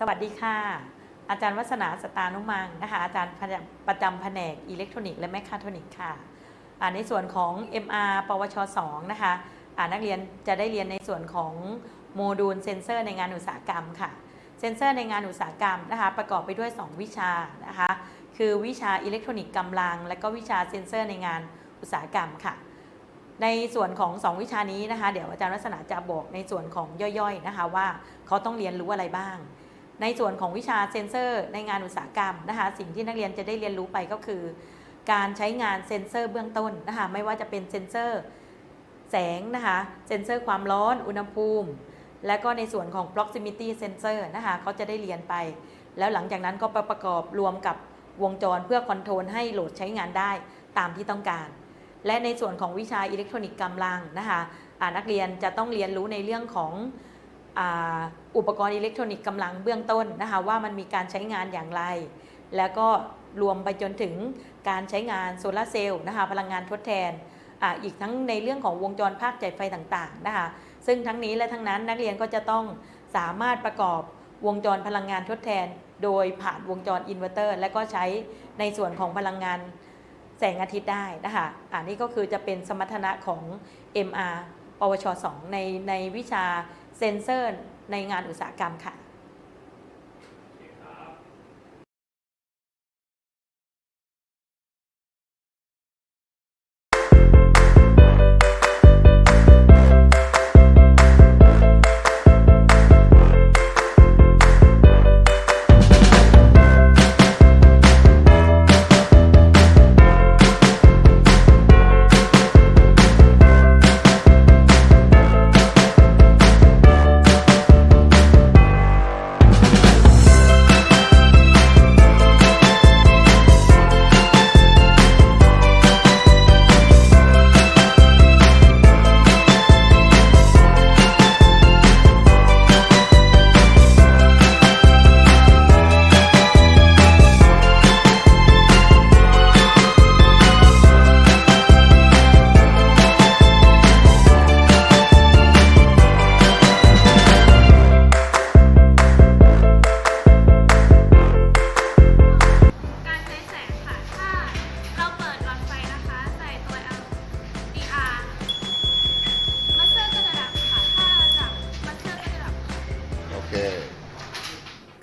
สวัสดีค่ะ อาจารย์วัฒนาสตานุมังนะคะอาจารย์ประจำแผนกอิเล็กทรอนิกส์และแมคคาทรอนิกส์ค่ะในส่วนของ MR ปวช 2 นะคะนักเรียนจะได้เรียนในส่วนของโมดูลเซนเซอร์ในงานอุตสาหกรรมค่ะ เซนเซอร์ในงานอุตสาหกรรมนะคะประกอบไปด้วย 2 วิชานะคะคือวิชาอิเล็กทรอนิกส์กำลัง และก็วิชาเซนเซอร์ในงานอุตสาหกรรมค่ะ ในส่วนของ 2 วิชานี้นะคะ เดี๋ยวอาจารย์วัฒนาจะบอกในส่วนของย่อยๆนะคะว่าเขาต้องเรียนรู้อะไรบ้าง ในส่วนของวิชาเซนเซอร์ ในงานอุตสาหกรรมนะคะ สิ่งที่นักเรียนจะได้เรียนรู้ไปก็คือ การใช้งานเซนเซอร์เบื้องต้นนะคะ ไม่ว่าจะเป็นเซนเซอร์แสงนะคะ เซนเซอร์ความร้อน อุณหภูมิ และก็ในส่วนของ proximity sensor นะคะเขาจะได้เรียนไป แล้วหลังจากนั้นก็ปประกอบรวมกับวงจรเพื่อคอนโทรลให้โหลดใช้งานได้ตามที่ต้องการ และในส่วนของวิชาอิเล็กทรอนิกส์กำลังนะคะนักเรียนจะต้องเรียนรู้ในเรื่องของ อุปกรณ์อิเล็กทรอนิกส์กำลังเบื้องต้นนะคะว่ามันมีการใช้งานอย่างไร แล้วก็รวมไปจนถึงการใช้งานโซลาเซลล์นะคะพลังงานทดแทนออีกทั้งในเรื่องของวงจรภาคจ่ายไฟต่างๆนะคะซึ่งทั้งนี้และทั้งนั้นนักเรียนก็จะต้องสามารถประกอบวงจรพลังงานทดแทน โดยผ่านวงจรอินเวอร์เตอร์และก็ใช้ในส่วนของพลังงานแสงอาทิตย์ได้นะคะอันนี้ก็คือจะเป็นสมรรถนะของ MR ปวช 2 ในในวิชา เซนเซอร์ในงานอุตสาหกรรมค่ะ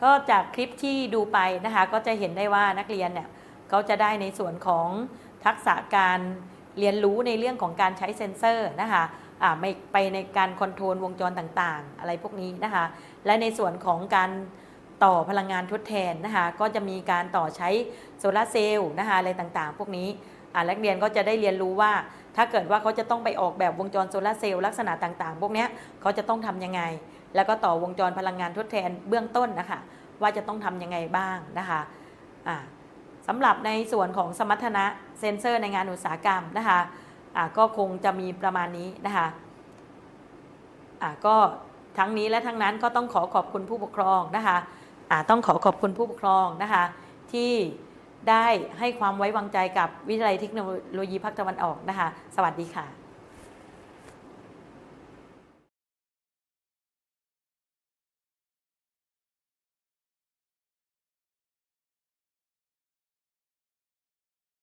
ก็จากคลิปที่ดูไปนะคะ ก็จะเห็นได้ว่านักเรียนเนี่ยเขาจะได้ในส่วนของทักษะการเรียนรู้ในเรื่องของการใช้เซ็นเซอร์นะคะอ่าไม่ไปในการคอนโทรลวงจรต่างๆ อะไรพวกนี้นะคะ และในส่วนของการต่อพลังงานทดแทนนะคะ ก็จะมีการต่อใช้โซลาเซลล์นะคะอะไรต่างๆ พวกนี้อ่านักเรียนก็จะได้เรียนรู้ว่า ถ้าเกิดว่าเขาจะต้องไปออกแบบวงจรโซลาเซลล์ลักษณะต่างๆ พวกนี้เขาจะต้องทำยังไง แล้วก็ต่อวงจรพลังงานทดแทนเบื้องต้นนะคะว่าจะต้องทำยังไงบ้างนะคะอ่าสำหรับในส่วนของสมรรถนะเซ็นเซอร์ในงานอุตสาหกรรมนะคะอ่าก็คงจะมีประมาณนี้นะคะอ่าก็ทั้งนี้และทั้งนั้นก็ต้องขอขอบคุณผู้ปกครองนะคะอ่าต้องขอขอบคุณผู้ปกครองนะคะที่ได้ให้ความไว้วางใจกับวิทยาลัยเทคโนโลยีภาคตะวันออกนะคะ สวัสดีค่ะ